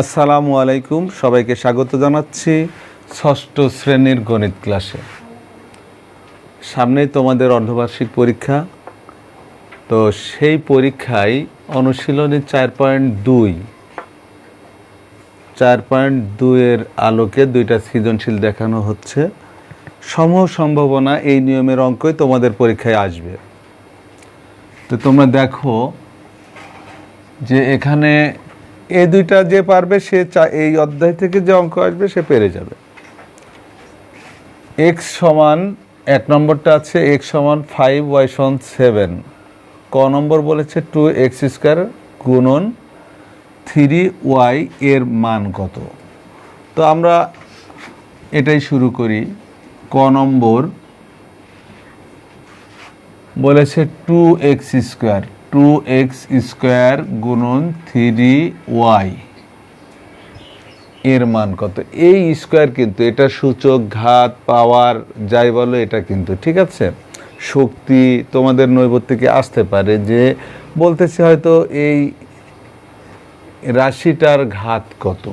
আসসালামু আলাইকুম। সবাইকে স্বাগত জানাচ্ছি ষষ্ঠ শ্রেণির গণিত ক্লাসে। সামনেই তোমাদের অর্ধবার্ষিক পরীক্ষা। তো সেই পরীক্ষায় অনুশীলনী চার পয়েন্ট দুই। চার পয়েন্ট দুইয়ের আলোকে দুইটা সৃজনশীল দেখানো হচ্ছে। সমূহ সম্ভাবনা এই নিয়মের অঙ্কই তোমাদের পরীক্ষায় আসবে। তো তোমরা দেখো যে এখানে এই দুইটা যে পারবে, সে এই অধ্যায় থেকে যে অঙ্ক আসবে, সে পেরে যাবে। এক্স সমান, এক নম্বরটা আছে এক্স সমান ফাইভ ওয়াই সমান সেভেন ক নম্বর বলেছে টু এক্স স্কোয়ার গুণন থ্রি ওয়াই এর মান কত? তো আমরা এটাই শুরু করি। ক নম্বর বলেছে two x square two x square গুণন থ্রি ওয়াই এর মান কত? এই স্কোয়ার কিন্তু এটা সূচক, ঘাত পাওয়ার যাই বলো, এটা কিন্তু, ঠিক আছে? শক্তি তোমাদের নৈবত থেকে আসতে পারে যে বলতেছে হয়তো এই রাশিটার ঘাত কত?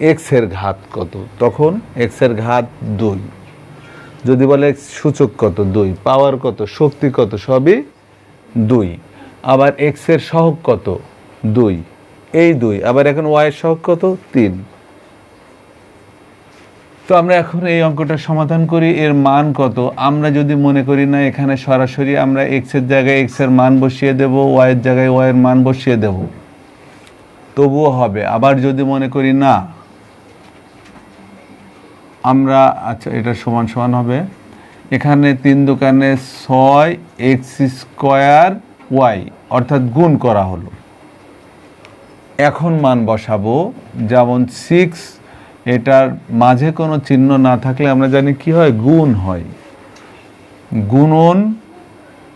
এক্সের ঘাত কত? তখন এক্সের ঘাত দুই। যদি বলে সূচক কত? দুই। পাওয়ার কত? শক্তি কত? সবই দুই। আবার এক্সের সহগ কত? দুই। এই দুই। আবার এখন ওয়াই এর সহগ কত? তিন। তো আমরা এখন এই অঙ্কটা সমাধান করি। এর মান কত? আমরা যদি মনে করি না, এখানে সরাসরি আমরা এক্সের জায়গায় এক্সের মান বসিয়ে দেব ওয়াই এর জায়গায় ওয়াই এর মান বসিয়ে দেব। তবুও হবে। আবার যদি মনে করি না, আমরা আচ্ছা এটা সমান সমান হবে। এখানে তিন দোকানে ছয় এক্স স্কোয়ার ওয়াই অর্থাৎ গুণ করা হলো। এখন মান বসাবো, যেমন সিক্স এটার মাঝে কোনো চিহ্ন না থাকলে আমরা জানি কি হয়? গুণ হয়। গুণন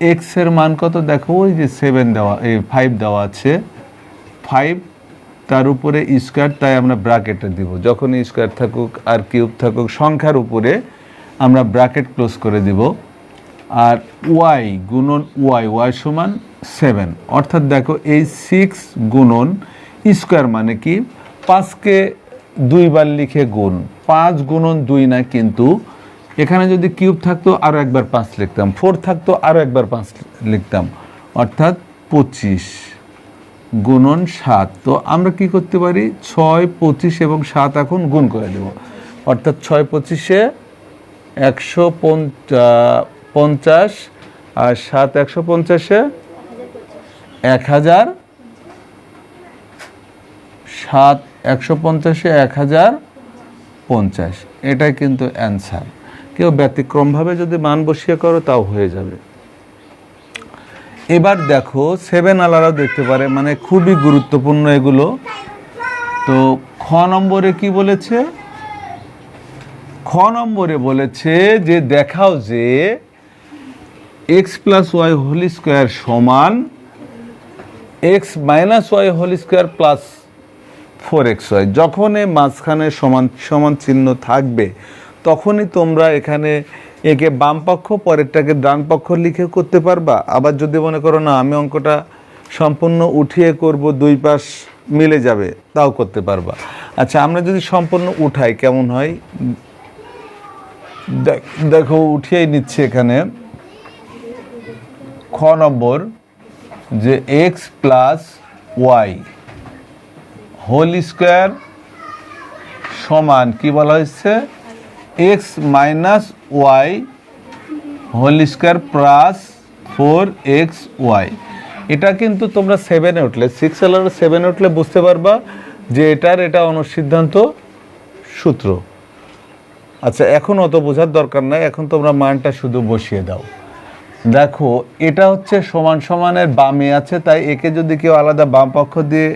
এক্সের মান কত? দেখো, ওই যে সেভেন দেওয়া, এই ফাইভ দেওয়া আছে। ফাইভ তার উপরে স্কোয়ার তাই আমরা ব্র্যাকেটে দিব। যখন স্কোয়ার থাকুক আর কিউব থাকুক, সংখ্যার উপরে আমরা ব্র্যাকেট ক্লোজ করে দিব। আর ওয়াই গুণন ওয়াই ওয়াই সমান সেভেন। অর্থাৎ দেখো এই সিক্স গুণন স্কোয়ার মানে কি? পাঁচকে দুইবার লিখে গুণ। পাঁচ গুণন দুই না কিন্তু এখানে যদি কিউব থাকতো আরও একবার পাঁচ লিখতাম। ফোর থাকতো আরও একবার পাঁচ লিখতাম। অর্থাৎ পঁচিশ গুণন সাত। তো আমরা কি করতে পারি? ছয়, পঁচিশ এবং সাত এখন গুণ করে দেব। অর্থাৎ ছয়, পঁচিশে একশো পঞ্চা- পঞ্চাশ আর সাত একশো পঞ্চাশে এক হাজার, সাত একশো পঞ্চাশে এক হাজার পঞ্চাশ। এটাই কিন্তু অ্যান্সার। কেউ ব্যতিক্রমভাবে যদি মান বসিয়ে করো, তাও হয়ে যাবে। এবার দেখো সেভেন আলারাও দেখতে পারে মানে খুবই গুরুত্বপূর্ণ এগুলো। তো খ নম্বরে কি বলেছে? খ নম্বরে বলেছে যে, দেখাও যে x plus y whole square সমান x minus y whole square plus four x y. যখন এ মাঝখানে সমান সমান চিহ্ন থাকবে, তখনই তোমরা এখানে একে বাম পক্ষ, পরেরটাকে ডান পক্ষ লিখে করতে পারবা। আবার যদি মনে করো, না, আমি অঙ্কটা সম্পূর্ণ উঠিয়ে করব, দুই পাশ মিলে যাবে, তাও করতে পারবা। আচ্ছা আমরা যদি সম্পূর্ণ উঠাই, কেমন হয়? দেখ- উঠিয়েই নিচ্ছে এখানে। খ নম্বর যে x plus y whole square সমান কি বলা হয়েছে? X minus y whole square plus four x y এটা কিন্তু তোমরা সেভেনে উঠলে সিক্স এলার সেভেনে উঠলে বুঝতে পারবা যে এটার এটা অনুসিদ্ধান্ত সূত্র। আচ্ছা এখন অত বোঝার দরকার নাই, এখন তোমরা মানটা শুধু বসিয়ে দাও। দেখো, এটা হচ্ছে সমান সমানের বামে আছে, তাই একে যদি কেউ আলাদা বাম পক্ষ দিয়ে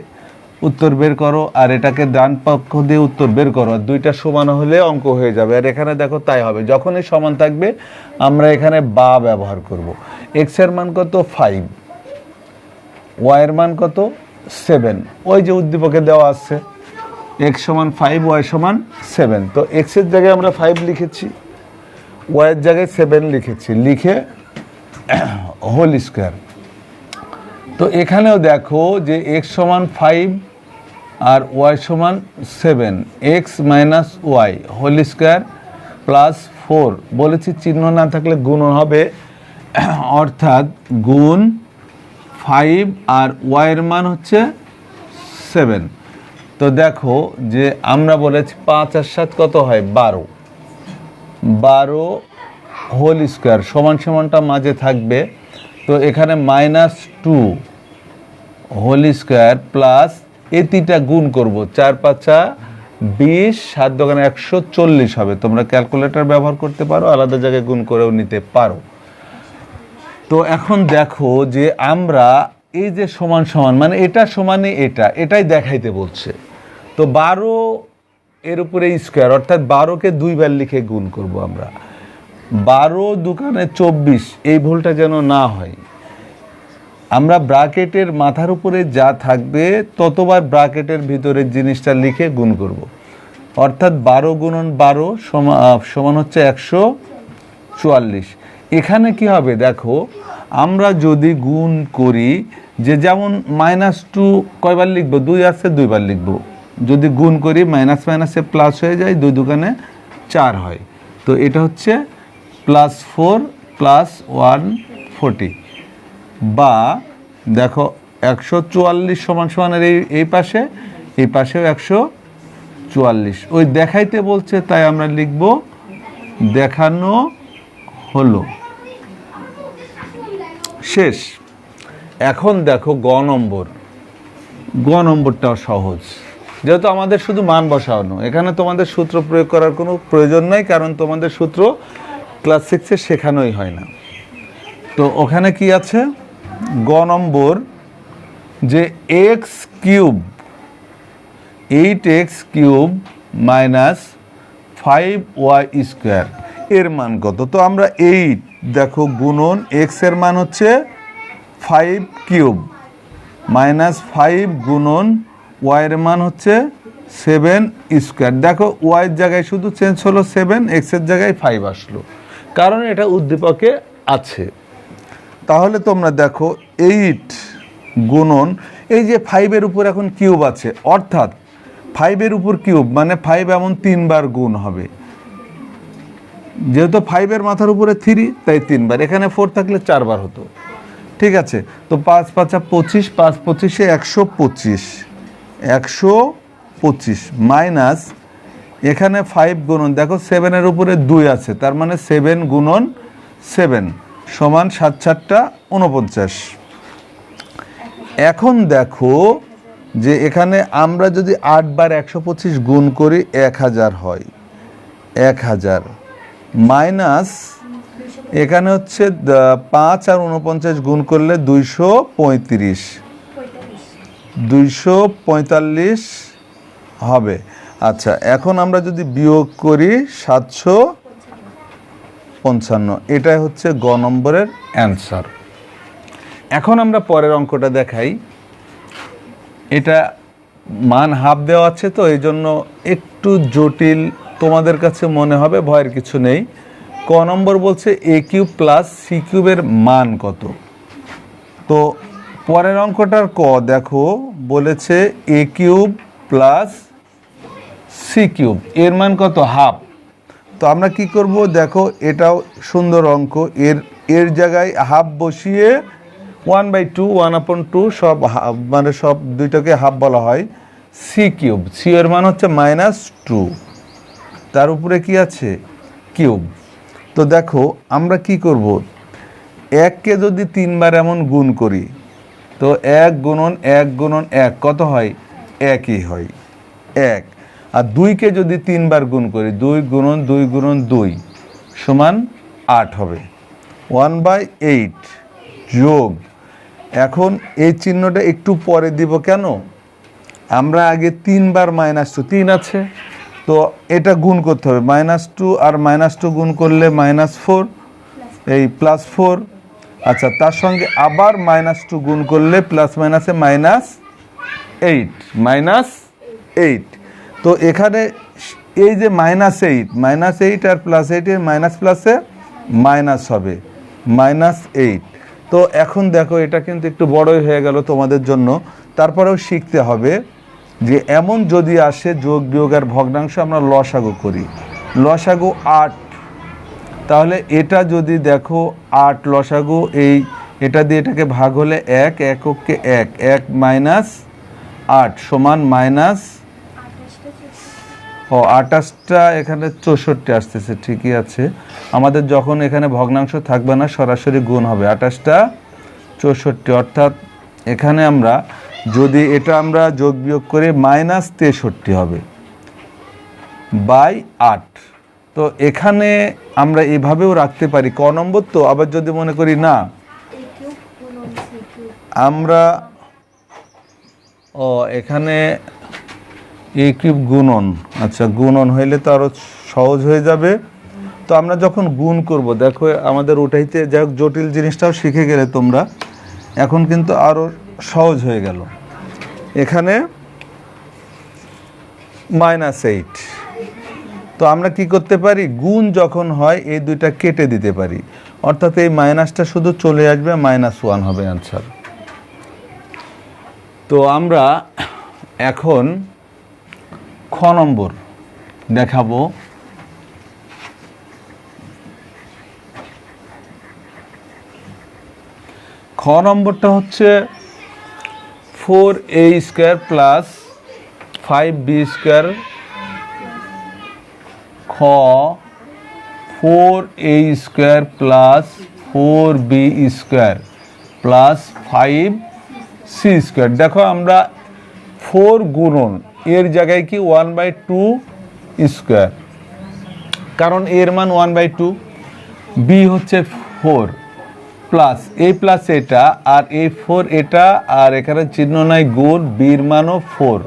উত্তর বের করো, আর এটাকে ডান পক্ষ দিয়ে উত্তর বের করো, আর দুইটা সমান হলে অঙ্ক হয়ে যাবে। আর এখানে দেখো তাই হবে, যখনই সমান থাকবে, আমরা এখানে বা ব্যবহার করব। এক্সের মান কত? ফাইভ ওয়াই এর মান কত? সেভেন ওই যে উদ্দীপকে দেওয়া আছে এক্স সমান ফাইভ ওয়াই সমান সেভেন তো এক্সের জায়গায় আমরা ফাইভ লিখেছি ওয়াইয়ের জায়গায় সেভেন লিখেছি। লিখে হোল স্কোয়ার। তো এখানেও দেখো যে এক্স সমান ফাইভ আর ওয়াই সমান seven x minus y whole square plus four বলেছি চিহ্ন না থাকলে গুণ হবে, অর্থাৎ গুণ ফাইভ আর ওয়াইয়ের মান হচ্ছে সেভেন তো দেখো যে আমরা বলেছি পাঁচ আর সাত কত হয়? বারো। বারো হোল স্কোয়ার, সমান সমানটা মাঝে থাকবে। তো এখানে minus two whole square plus এতিটা গুণ করব, চার পাঁচা বিশ, সাত দোকানে একশো চল্লিশ হবে। তোমরা ক্যালকুলেটর ব্যবহার করতে পারো, আলাদা জায়গায় গুণ করেও নিতে পারো। তো এখন দেখো যে আমরা এই যে সমান সমান মানে এটা সমানে এটা, এটাই দেখাইতে বলছে। তো বারো এর উপরে স্কোয়ার, অর্থাৎ বারোকে দুইবার লিখে গুণ করব আমরা। বারো দোকানে চব্বিশ, এই ভুলটা যেন না হয়। আমরা ব্রাকেটের মাথার উপরে যা থাকবে, ততবার ব্রাকেটের ভিতরের জিনিসটা লিখে গুণ করব। অর্থাৎ বারো গুণন বারো সমান হচ্ছে একশো চুয়াল্লিশ। এখানে কি হবে দেখো, আমরা যদি গুণ করি, যে যেমন মাইনাস টু কয়বার লিখব? দুই আছে, দুইবার লিখব। যদি গুণ করি, মাইনাস মাইনাসে প্লাস হয়ে যায়, দুই দোকানে চার হয়। তো এটা হচ্ছে plus four plus one forty বা দেখো একশো চুয়াল্লিশ সমান সমানের এই এই পাশে, এই পাশেও একশো চুয়াল্লিশ। ওই দেখাইতে বলছে, তাই আমরা লিখব, দেখানো হলো। শেষ। এখন দেখো গ নম্বর। গ নম্বরটাও সহজ। যেহেতু আমাদের শুধু মান বসানো, এখানে তোমাদের সূত্র প্রয়োগ করার কোনো প্রয়োজন নাই, কারণ তোমাদের সূত্র ক্লাস সিক্সে শেখানোই হয় না। তো ওখানে কি আছে? গ নম্বর যে x cube eight x cube minus five y square এর মান কত? তো আমরা এইট দেখো গুণন এক্সের মান হচ্ছে ফাইভ কিউব মাইনাস ফাইভ গুণন ওয়াইয়ের মান হচ্ছে সেভেন স্কোয়ার দেখো ওয়াইয়ের জায়গায় শুধু চেঞ্জ হলো সেভেন এক্সের জায়গায় ফাইভ আসলো। কারণ এটা উদ্দীপকে আছে। তাহলে তোমরা দেখো এইট গুণন, এই যে ফাইভের উপর এখন কিউব আছে, অর্থাৎ ফাইভের উপর কিউব মানে ফাইভ এমন তিনবার গুণ হবে। যেহেতু ফাইভের মাথার উপরে থ্রি তাই তিনবার। এখানে ফোর থাকলে চারবার হতো। ঠিক আছে, তো পাঁচ পাঁচা পঁচিশ, পাঁচ পঁচিশে একশো পঁচিশ। একশো পঁচিশ মাইনাস এখানে ফাইভ গুণন দেখো সেভেনের উপরে দুই আছে তার মানে সেভেন গুণন সেভেন সমান সাত সাতটা উনপঞ্চাশ এখন দেখো যে এখানে আমরা যদি আট বার একশো পঁচিশ গুণ করি এক হাজার হয়। এক হাজার মাইনাস এখানে হচ্ছে পাঁচ আর উনপঞ্চাশ গুণ করলে দুইশো পঁয়ত্রিশ। দুইশো পঁয়তাল্লিশ হবে। আচ্ছা এখন আমরা যদি বিয়োগ করি সাতশো পঞ্চান্ন, এটাই হচ্ছে গ নম্বরের অ্যান্সার। এখন আমরা পরের অঙ্কটা দেখাই। এটা মান হাফ দেওয়া আছে তো, এই জন্য একটু জটিল তোমাদের কাছে মনে হবে, ভয়ের কিছু নেই। ক নম্বর বলছে এ কিউব প্লাস সি কিউবের মান কত? তো পরের অঙ্কটার ক দেখো, বলেছে a cube plus c cube, এর মান কত? হাফ। তো আমরা কি করব? দেখো, এটাও সুন্দর অঙ্ক। এর এর জায়গায় হাফ বসিয়ে one by two one upon two সব মানে সব দুইটাকে হাফ বলা হয়। সি কিউব সি এর মান হচ্ছে মাইনাস টু তার উপরে কি আছে? কিউব। তো দেখো, আমরা কি করব? এককে যদি তিনবার এমন গুণ করি, তো এক গুণন এক গুণন এক, কত হয়? একই হয়। এক। আর দুইকে যদি তিনবার গুণ করি, দুই গুণন দুই গুণন দুই সমান আট হবে। ওয়ান বাই এইট যোগ, এখন এই চিহ্নটা একটু পরে দিব কেন? আমরা আগে তিনবার মাইনাস টু, তিন আছে, তো এটা গুণ করতে হবে। মাইনাস টু আর মাইনাস টু গুণ করলে মাইনাস ফোর, এই প্লাস ফোর। আচ্ছা তার সঙ্গে আবার মাইনাস টু গুণ করলে প্লাস মাইনাসে মাইনাস এইট মাইনাস এইট। তো এখানে এই যে মাইনাস এইট মাইনাস এইট আর প্লাস এইটের মাইনাস প্লাসে মাইনাস হবে মাইনাস এইট তো এখন দেখো এটা কিন্তু একটু বড়ই হয়ে গেল তোমাদের জন্য। তারপরেও শিখতে হবে যে এমন যদি আসে যোগ বিয়োগ আর ভগ্নাংশ আমরা লসাগু করি। লসাগু আট। তাহলে এটা যদি দেখো আট লসাগু, এই এটা দিয়ে এটাকে ভাগ হলে এক এককে এক এক মাইনাস আট সমান মাইনাস ও আটাশটা এখানে চৌষট্টি আসতেছে, ঠিকই আছে। আমাদের যখন এখানে ভগ্নাংশ থাকবে না, সরাসরি গুণ হবে। আটাশটা চৌষট্টি, অর্থাৎ এখানে আমরা যদি এটা আমরা যোগ বিয়োগ করে মাইনাস তেষট্টি হবে, বাই আট। তো এখানে আমরা এভাবেও রাখতে পারি, ক নম্বর তো, আবার যদি মনে করি না, আমরা, ও, এখানে এ কিউব গুণন। আচ্ছা গুণন হইলে তো আরও সহজ হয়ে যাবে। তো আমরা যখন গুণ করব, দেখো আমাদের ওটাইতে যাই হোক, জটিল জিনিসটাও শিখে গেলে তোমরা, এখন কিন্তু আরও সহজ হয়ে গেল। এখানে মাইনাস এইট তো আমরা কি করতে পারি? গুণ যখন হয়, এই দুইটা কেটে দিতে পারি। অর্থাৎ এই মাইনাসটা শুধু চলে আসবে মাইনাস ওয়ান হবে অ্যান্সার তো আমরা এখন খ নম্বর দেখাবো। খ নম্বরটা হচ্ছে four a square plus five b square খ, four a square plus four b square plus five c square. দেখো আমরা ফোর গুণন এর জায়গায় কি ওয়ান বাই টু স্কোয়ার? কারণ এর মান ওয়ান বাই টু বি হচ্ছে ফোর প্লাস এ প্লাস এটা, আর এ ফোর এটা, আর এখানে চিহ্ন নাই গুণ বির মানও ফোর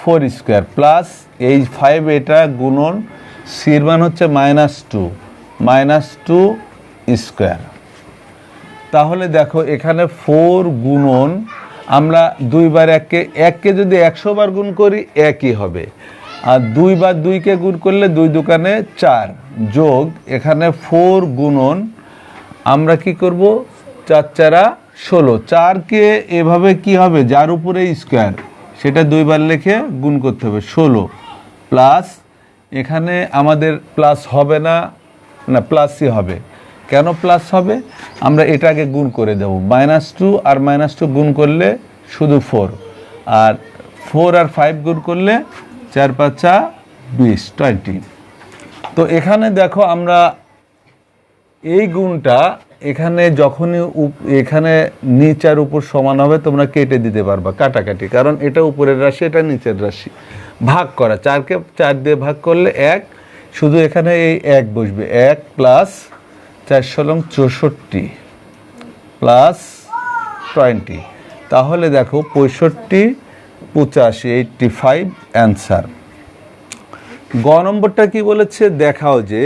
ফোর স্কোয়ার প্লাস এই ফাইভ এটা গুণন সির মান হচ্ছে minus two minus two square তাহলে দেখো এখানে ফোর গুণন আমরা দুইবার এককে এককে যদি একশো বার গুণ করি, একই হবে। আর দুই দুইবার দুইকে গুণ করলে দুই দোকানে চার যোগ, এখানে ফোর গুণন, আমরা কি করব? চার চারা ষোলো। চারকে এভাবে কি হবে? যার উপরে স্কোয়ার সেটা দুইবার লেখে গুণ করতে হবে। ষোলো প্লাস এখানে আমাদের প্লাস হবে না না প্লাসই হবে। কেন প্লাস হবে? আমরা এটাকে গুণ করে দেব। মাইনাস টু আর মাইনাস টু গুণ করলে শুধু ফোর আর ফোর আর ফাইভ গুণ করলে চার পাঁচা বিশ টোয়েন্টি তো এখানে দেখো আমরা এই গুণটা এখানে যখনই এখানে নিচ আর উপর সমান হবে, তোমরা কেটে দিতে পারবা কাটাকাটি। কারণ এটা উপরের রাশি, এটা নিচের রাশি। ভাগ করা, চারকে চার দিয়ে ভাগ করলে এক। শুধু এখানে এই এক বসবে। এক প্লাস চারশো লং চৌষট্টি প্লাস টোয়েন্টি। তাহলে দেখো পঁয়ষট্টি, পঁচাশি এইটটি ফাইভ অ্যান্সার। গ নম্বরটা কি বলেছে? দেখাও যে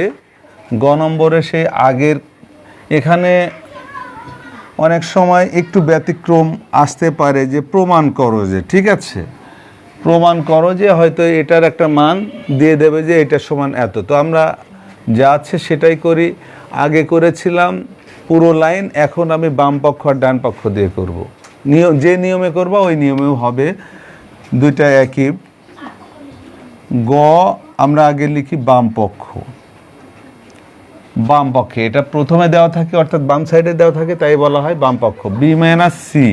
গ নম্বরে সেই আগের এখানে অনেক সময় একটু ব্যতিক্রম আসতে পারে যে প্রমাণ করো যে, ঠিক আছে? প্রমাণ করো যে হয়তো এটার একটা মান দিয়ে দেবে যে এটা সমান এত। তো আমরা যা আছে সেটাই করি। আগে করেছিলাম পুরো লাইন, এখন আমি বাম পক্ষ আর ডান পক্ষ দিয়ে করব। নিয়ম যে নিয়মে করব, ওই নিয়মেও হবে। দুইটা একই। গ, আমরা আগে লিখি বাম পক্ষ। বাম পক্ষে, এটা প্রথমে দেওয়া থাকে, অর্থাৎ বাম সাইডে দেওয়া থাকে, তাই বলা হয় বাম পক্ষ। B minus c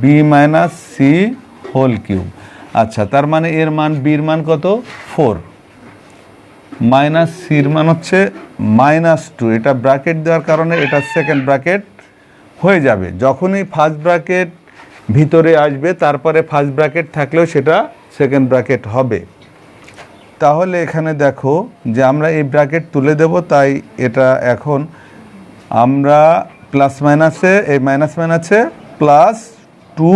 b minus c whole cube আচ্ছা তার মানে এর মান বির মান কত? ফোর মাইনাস সির মান হচ্ছে মাইনাস টু। এটা ব্র্যাকেট দেওয়ার কারণে এটা সেকেন্ড ব্র্যাকেট হয়ে যাবে। যখনই ফার্স্ট ব্র্যাকেট ভিতরে আসবে, তারপরে ফার্স্ট ব্র্যাকেট থাকলেও সেটা সেকেন্ড ব্র্যাকেট হবে। তাহলে এখানে দেখো যে আমরা এই ব্র্যাকেট তুলে দেব, তাই এটা এখন আমরা প্লাস মাইনাসে এই মাইনাস মাইনাসে প্লাস টু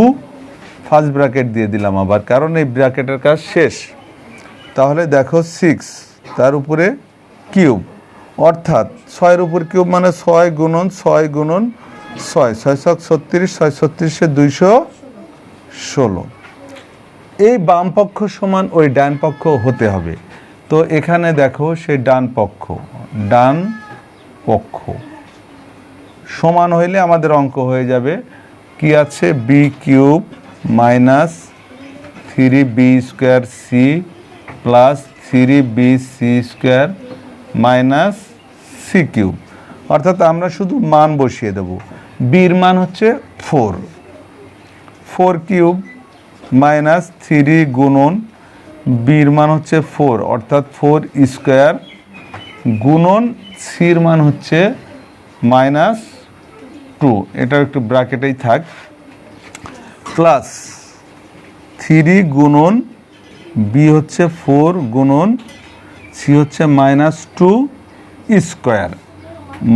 ফার্স্ট ব্র্যাকেট দিয়ে দিলাম আবার, কারণ এই ব্র্যাকেটের কাজ শেষ। তাহলে দেখো সিক্স তার উপরে কিউব। অর্থাৎ ছয়ের উপর কিউব মানে ছয় গুণন ছয় গুণন ছয়। ছয় ছক ছত্রিশ, ছয় ছত্রিশে দুইশো ষোলো। এই বাম পক্ষ সমান ওই ডান পক্ষ হতে হবে। তো এখানে দেখো সেই ডান পক্ষ ডান পক্ষ। সমান হইলে আমাদের অঙ্ক হয়ে যাবে। কি আছে? B cube minus three b square c plus three b c square minus c cube. অর্থাৎ আমরা শুধু মান বসিয়ে দেব। বির মান হচ্ছে four. Four cube minus three গুণন বির মান হচ্ছে ফোর। অর্থাৎ ফোর স্কোয়ার গুণন সির মান হচ্ছে মাইনাস টু। এটা একটু ব্র্যাকেটেই থাক। প্লাস থ্রি গুণন বি হচ্ছে ফোর গুণন সি হচ্ছে minus two square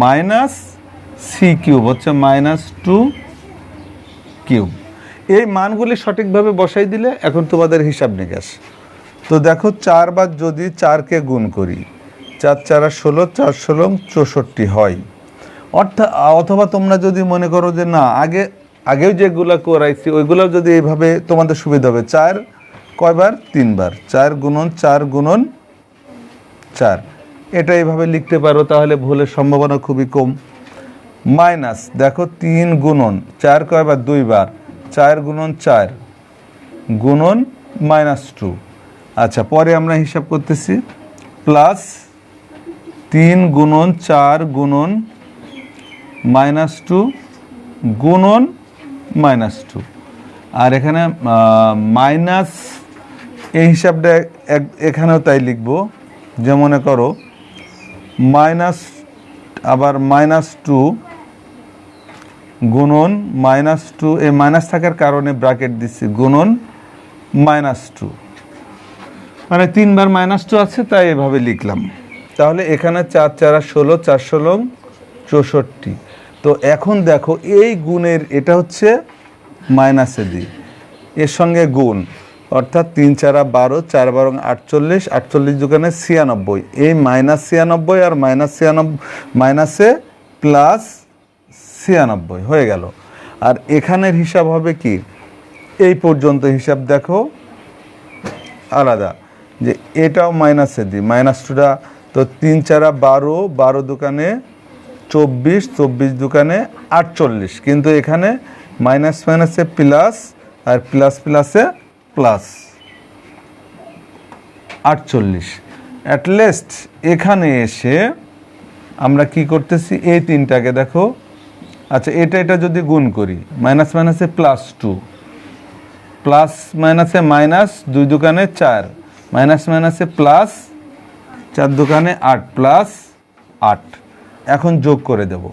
minus c cube হচ্ছে মাইনাস টু কিউব এই মানগুলি সঠিকভাবে বসাই দিলে এখন তোমাদের হিসাব নিকাশ। তো দেখো চারবার যদি চারকে গুণ করি, চার চারা ষোলো, চার ষোলো চৌষট্টি হয়। অর্থাৎ অথবা তোমরা যদি মনে করো যে না, আগে, আগেও যেগুলো করাইছি ওইগুলো যদি এইভাবে তোমাদের সুবিধা হবে। চার কয়বার? তিনবার। চার গুণন চার গুণন চার। এটা এইভাবে লিখতে পারো, তাহলে ভুলের সম্ভাবনা খুবই কম। মাইনাস, দেখো, তিন গুণন, চার কয়বার? দুইবার। চার গুণন চার গুণন মাইনাস টু। আচ্ছা পরে আমরা হিসাব করতেছি। প্লাস তিন গুণন, চার গুণন মাইনাস টু গুণন মাইনাস টু। আর এখানে মাইনাস এই হিসাবটা এখানেও তাই লিখব যে মনে করো মাইনাস, আবার মাইনাস টু গুণন মাইনাস টু, এই মাইনাস থাকার কারণে ব্র্যাকেট দিচ্ছি, গুণন মাইনাস টু। মানে তিনবার মাইনাস টু আছে, তাই এভাবে লিখলাম। তাহলে এখানে চার, চারা ষোলো, চার, ষোলো, চৌষট্টি। তো এখন দেখো, এই গুণের, এটা হচ্ছে মাইনাসে দিই এর সঙ্গে গুণ। অর্থাৎ তিন চারা বারো, চার বারো আটচল্লিশ আটচল্লিশ দোকানে ছিয়ানব্বই। এই মাইনাস ছিয়ানব্বই আর মাইনাস ছিয়ানব্বই মাইনাসে প্লাস ছিয়ানব্বই হয়ে গেল। আর এখানের হিসাব হবে কি? এই পর্যন্ত হিসাব দেখো, আলাদা। যে এটাও মাইনাসে দিই মাইনাস টুটা তো তিন চারা বারো বারো দোকানে চব্বিশ চব্বিশ দোকানে আটচল্লিশ। কিন্তু এখানে মাইনাস মাইনাসে প্লাস আর প্লাস প্লাসে প্লাস আটচল্লিশ। অ্যাটলিস্ট এখানে এসে আমরা কি করতেছি? এই তিনটাকে দেখো। আচ্ছা এটা এটা যদি গুণ করি মাইনাস মাইনাসে প্লাস টু প্লাস মাইনাসে মাইনাস দুই দোকানে চার। মাইনাস মাইনাসে প্লাস চার দোকানে আট প্লাস আট। এখন যোগ করে দেব।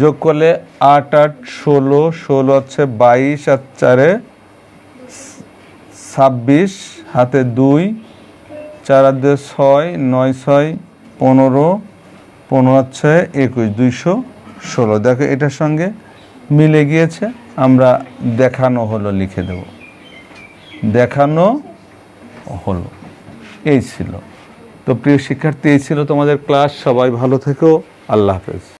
যোগ করলে আট আট, ষোলো ষোলো হচ্ছে বাইশ, আর চারে ছাব্বিশ, হাতে দুই, চার দুই ছয়, নয় ছয়, পনেরো পনেরো ছয় একুশ, দুইশো ষোলো। দেখো এটার সঙ্গে মিলে গিয়েছে, আমরা দেখানো হলো, লিখে দেব। দেখানো হলো, এই ছিল। তো প্রিয় শিক্ষার্থী, এই ছিল তোমাদের ক্লাস। সবাই ভালো থেকো। আল্লাহ হাফেজ।